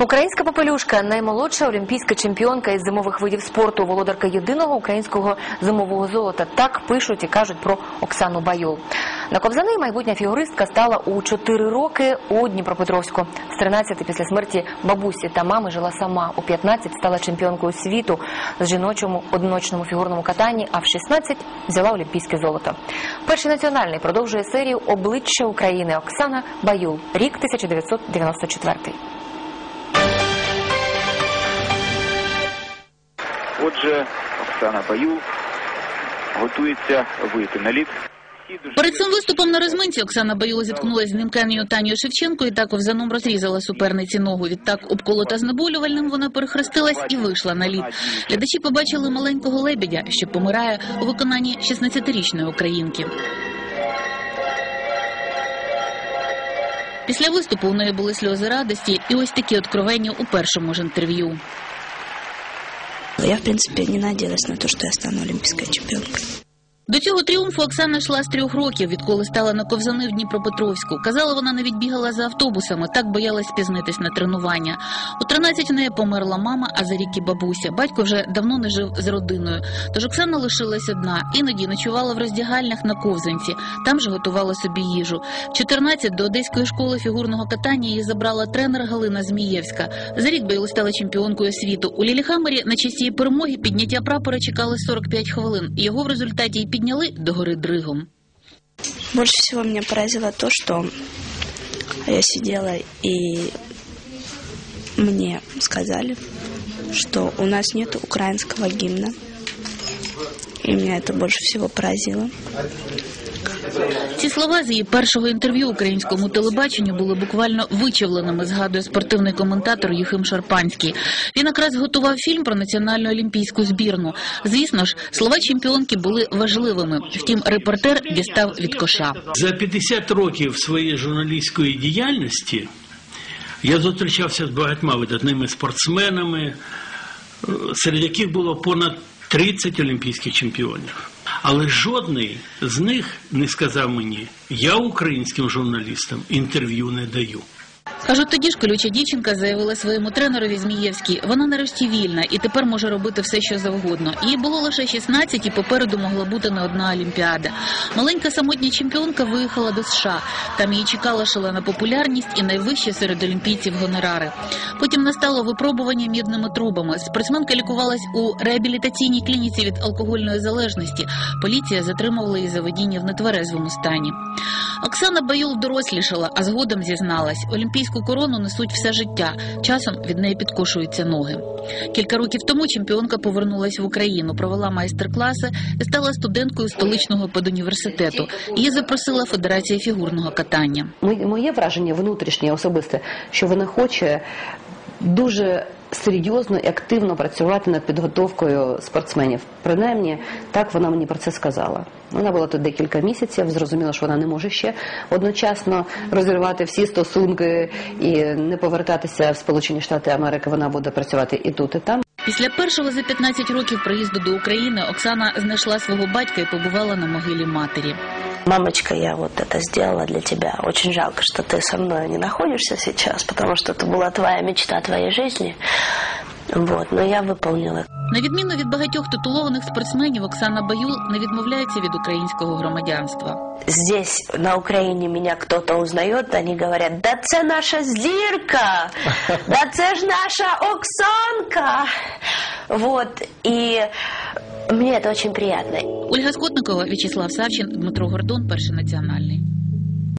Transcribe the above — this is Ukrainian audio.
Українська попелюшка наймолодша олімпійська чемпіонка із зимових видів спорту, володарка єдиного українського зимового золота. Так пишуть і кажуть про Оксану Баюл. На ковзани майбутня фігуристка стала у 4 роки у Дніпропетровську. З 13 після смерті бабусі та мами жила сама. У 15 стала чемпіонкою світу з жіночому одиночному фігурному катанні, а в 16 взяла олімпійське золото. Перший національний продовжує серію обличчя України Оксана Баюл, рік 1994. Отже, Оксана Баюл готується вийти на лід. Перед цим виступом на розминці Оксана Баюла зіткнулася з німкенію Танією Шевченко і так ковзаном розрізала суперниці ногу. Відтак обколота знеболювальним вона перехрестилась і вийшла на лід. Глядачі побачили маленького лебедя, що помирає у виконанні 16-річної українки. Після виступу у неї були сльози радості і ось такі откровення у першому ж інтерв'ю. Я, в принципе, не надеялась на то, что я стану олимпийской чемпионкой. До цього тріумфу Оксана йшла з трьох років, відколи стала на ковзани в Дніпропетровську. Казала, вона навіть бігала за автобусами, так боялась спізнитись на тренування. У 13 в неї померла мама, а за рік і бабуся. Батько вже давно не жив з родиною. Тож Оксана лишилась одна. Іноді ночувала в роздягальнях на ковзанці. Там же готувала собі їжу. В 14 до одеської школи фігурного катання її забрала тренер Галина Змієвська. За рік Бейл стала чемпіонкою світу. У Ліліхамері на її перемоги підняття прапора чекали 45 хвилин. Його в результаті підняли до гори дригом. Больше всего меня поразило то, что я сидела и мне сказали, что у нас нет украинского гимна. И меня это больше всего поразило. Ці слова з її першого інтерв'ю українському телебаченню були буквально вичавленими, згадує спортивний коментатор Юхим Шарпанський. Він якраз готував фільм про національну олімпійську збірну. Звісно ж, слова чемпіонки були важливими. Втім, репортер дістав від коша. За 50 років своєї журналістської діяльності я зустрічався з багатьма видатними спортсменами, е, серед яких було понад 30 олімпійських чемпіонів. Але жодний з них не сказав мені, я українським журналістам інтерв'ю не даю. Кажуть, тоді ж колюча дівчинка заявила своєму тренерові Змієвській, вона нарешті вільна і тепер може робити все, що завгодно. Їй було лише 16 і попереду могла бути не одна олімпіада. Маленька самотня чемпіонка виїхала до США. Там її чекала шалена популярність і найвищі серед олімпійців гонорари. Потім настало випробування мідними трубами. Спортсменка лікувалась у реабілітаційній клініці від алкогольної залежності. Поліція затримувала її за водіння в нетверезвому стані. Оксана Баюл дорослішала, а згодом зізналась, олімпійську корону несуть все життя. Часом від неї підкошуються ноги. Кілька років тому чемпіонка повернулася в Україну, провела майстер-класи і стала студенткою столичного педуніверситету. Її запросила Федерація фігурного катання. Моє враження внутрішнє особисте, що вона хоче дуже серйозно і активно працювати над підготовкою спортсменів. Принаймні, так вона мені про це сказала. Вона була тут декілька місяців, зрозуміла, що вона не може ще одночасно розірвати всі стосунки і не повертатися в Сполучені Штати Америки. Вона буде працювати і тут, і там. Після першого за 15 років приїзду до України Оксана знайшла свого батька і побувала на могилі матері. Мамочка, я вот это сделала для тебя. Очень жалко, что ты со мной не находишься сейчас, потому что это была твоя мечта твоей жизни. Вот, но я выполнила. На відміну від багатьох титулованих спортсменів, Оксана Баюл не відмовляється від українського громадянства. Здесь, на Украине, меня кто-то узнает, они говорят, да це наша зірка, да це ж наша Оксанка. Вот, и мне это очень приятно. Ольга Скотникова, В'ячеслав Савчин, Дмитро Гордон, перший національний.